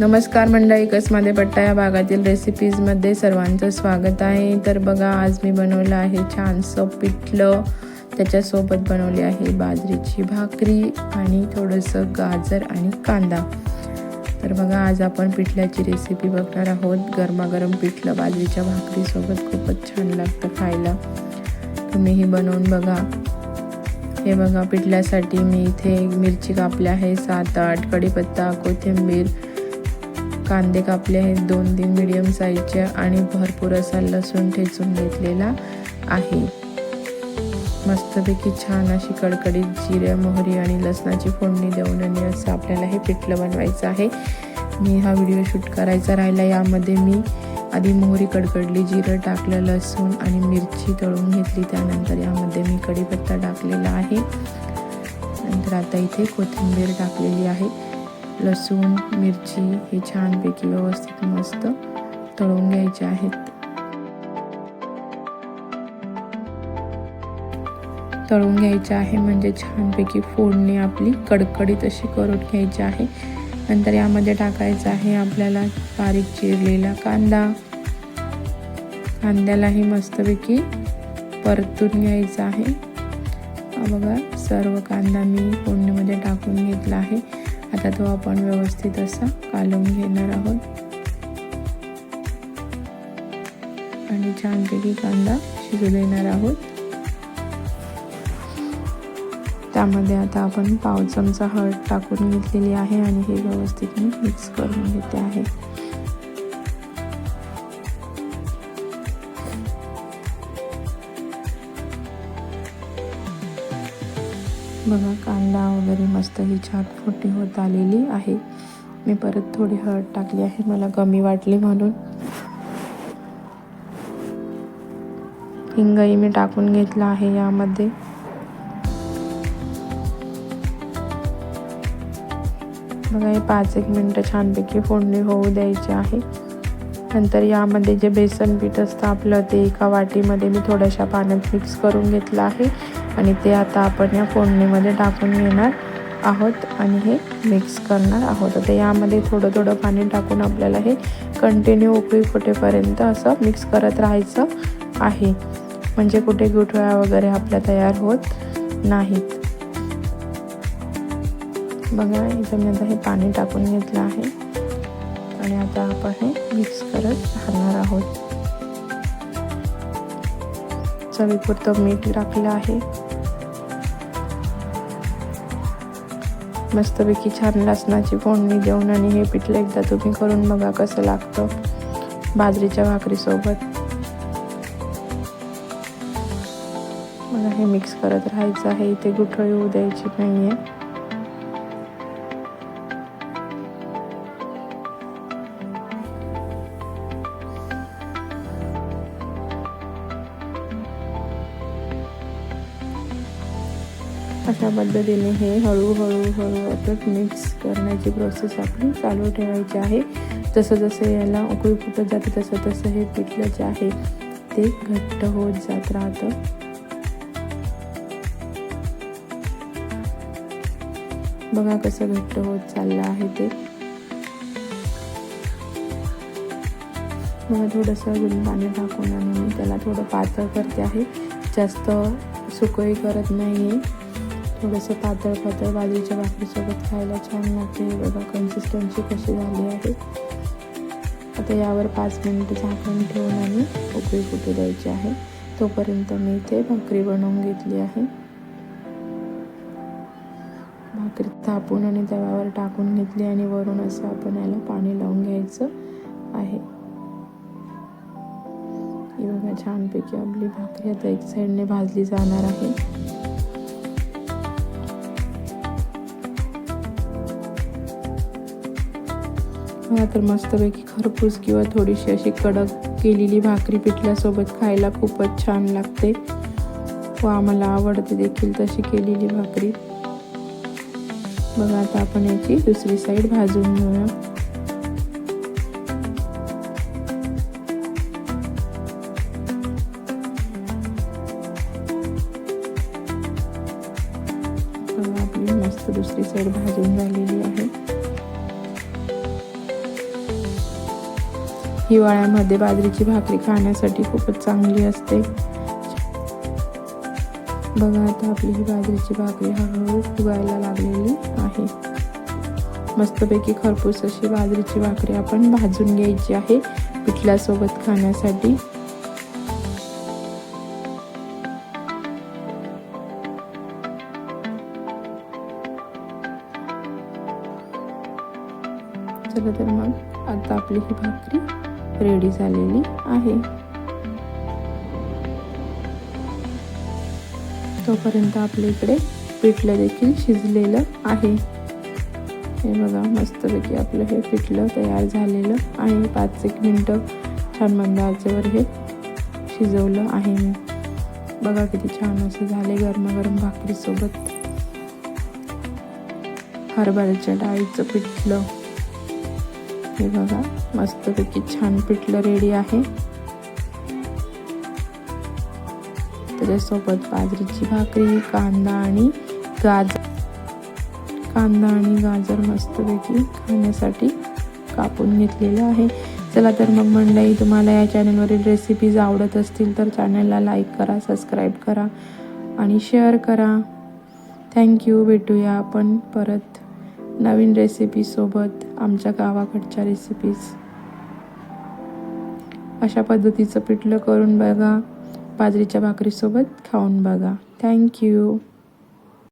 नमस्कार मंडळी कसमध्ये पट्टा या भागातील रेसिपीजमध्ये सर्वांचं स्वागत आहे. तर बघा आज मी बनवलं आहे छानसं पिठलं त्याच्यासोबत बनवली आहे बाजरीची भाकरी आणि थोडंसं गाजर आणि कांदा. तर बघा आज आपण पिठल्याची रेसिपी बघणार आहोत. गरमागरम पिठलं बाजरीच्या भाकरीसोबत खूपच छान लागतं खायला. तुम्हीही बनवून बघा. हे बघा पिठल्यासाठी मी इथे मिरची कापल्या आहे सात आठ कढीपत्ता कोथिंबीर कांदे कापले आहेत. दोन तीन मिडियम साईजचे आणि भरपूर असा लसूण ठेचून घेतलेला आहे. मस्तपैकी छान अशी कडकडीत जिऱ्या मोहरी आणि लसणाची फोडणी देऊन आणि असं आपल्याला हे पिठलं बनवायचं आहे. मी हा व्हिडिओ शूट करायचा राहिला. यामध्ये मी आधी मोहरी कडकडली जिरं टाकलं लसूण आणि मिरची तळून घेतली. त्यानंतर यामध्ये मी कढीपत्ता टाकलेला आहे. नंतर आता इथे कोथिंबीर टाकलेली आहे. लसूण मिरची हे छानपैकी व्यवस्थित मस्त तळून घ्यायचे आहेत. तळून घ्यायचे आहे म्हणजे छानपैकी फोडणी आपली कडकडीत अशी करून घ्यायची आहे. नंतर यामध्ये टाकायचं आहे आपल्याला बारीक चिरलेला कांदा. कांद्यालाही मस्तपैकी परतून घ्यायचं आहे. बघा सर्व कांदा मी फोडणीमध्ये टाकून घेतला आहे. आता तो आपण व्यवस्थित असा कालवून घेणार आहोत. आणि छानपैकी कांदा शिजू देणार आहोत. त्यामध्ये आता आपण पाव चमचा हळद टाकून घेतलेली आहे आणि हे व्यवस्थित मी मिक्स करून घेते आहे. बघा कांदा वगैरे मस्त ही छान फोटी होत आलेली आहे. मी परत थोडी हळद टाकली आहे मला कमी वाटली म्हणून. हिंगही मी टाकून घेतला आहे यामध्ये. बघा हे पाच एक मिनटं छानपैकी फोडणी होऊ द्यायची आहे. नंतर यामध्ये जे बेसन पीठ असतं आपलं ते एका वाटीमध्ये मी थोड्याशा पाण्यात मिक्स करून घेतलं आहे. आणि ते आता आपण या फोडणीमध्ये टाकून घेणार आहोत आणि हे मिक्स करणार आहोत. आता यामध्ये थोडं थोडं पाणी टाकून आपल्याला हे कंटिन्यू उकळी फुटेपर्यंत असं मिक्स करत राहायचं आहे. म्हणजे कुठे गुठळ्या वगैरे आपल्या तयार होत नाहीत. बघा इथं मी आता हे पाणी टाकून घेतलं आहे. आणि आता आपण हे मिक्स करत राहणार आहोत. चवीपुरतं मीठ टाकलं आहे. मस्तपैकी छान लसणाची फोडणी देऊन आणि हे पिठलं एकदा तुम्ही करून बघा कसं लागतं बाजरीच्या भाकरीसोबत. मला हे मिक्स करत राहायचं आहे. इथे गुठळी होऊ द्यायची नाही आहे अशा पद्धतीने हे हळूहळू हळू आपण मिक्स करण्याची प्रोसेस आपली चालू ठेवायची आहे. जसं जसं याला उकळी फुटत जाते तसं तसं हे पिठलं जे आहे ते घट्ट होत जात राहतं. बघा कसं घट्ट होत चाललं आहे ते. मला थोडंसं अजून पाणी टाकून आणि मी त्याला थोडं पातळ करते आहे. जास्त सुकळी करत नाही आहे थोडंसं पातळ पातळ बाजरीच्या भाकरीसोबत खायला छान लागते. बघा कन्सिस्टन्सी कशी झाली आहे. आता यावर पाच मिनिट झाकून ठेवून आणि उकळी फुटू द्यायची आहे तोपर्यंत मी इथे भाकरी बनवून घेतली आहे. भाकरी थापून आणि तव्यावर टाकून घेतली आणि वरून असं आपण याला पाणी लावून घ्यायचं आहे. ही बघा छानपैकी आपली भाकरी आता एक साईडने भाजली जाणार आहे. मला तर मस्तपैकी खरपूस किंवा थोडीशी अशी कडक केलेली भाकरी पिठल्यासोबत खायला खूपच छान लागते. व आम्हाला आवडते देखील तशी केलेली भाकरी. बघा आता आपण याची दुसरी साईड भाजून घेऊया. आपली मस्त दुसरी साईड भाजून झालेली आहे. हिवाळ्यामध्ये बाजरीची भाकरी खाण्यासाठी खूपच चांगली असते. बघा आता आपली ही बाजरीची भाकरी हळूहळू फुगायला लागलेली आहे. मस्तपैकी खरपूस अशी बाजरीची भाकरी आपण भाजून घ्यायची आहे पिठल्यासोबत खाण्यासाठी. चला तर मग आता आपली ही भाकरी रेडी झालेली आहे. तोपर्यंत आपल्या इकडे पिठलं देखील शिजलेलं आहे. हे बघा मस्तपैकी आपलं हे पिठलं तयार झालेलं आहे. पाच एक मिनटं छान मंद आचेवर हे शिजवलं आहे मी. बघा किती छान असं झाले गरमागरम भाकरीसोबत. हरभऱ्याच्या डाळीचं पिठलं. हे बघा मस्तपैकी छान पिठलं रेडी आहे. त्याच्यासोबत बाजरीची भाकरी कांदा आणि गाजर. कांदा आणि गाजर मस्तपैकी खाण्यासाठी कापून घेतलेलं आहे. चला तर मग मंडळी तुम्हाला या चॅनलवरील रेसिपीज आवडत असतील तर चॅनलला लाईक करा सबस्क्राईब करा आणि शेअर करा. थँक्यू भेटूया आपण परत. नवीन रेसिपीसोबत आमच्या गावाकडच्या रेसिपीज अशा पद्धतीचं पिठलं करून बघा. बाजरीच्या भाकरीसोबत खाऊन बघा. थँक्यू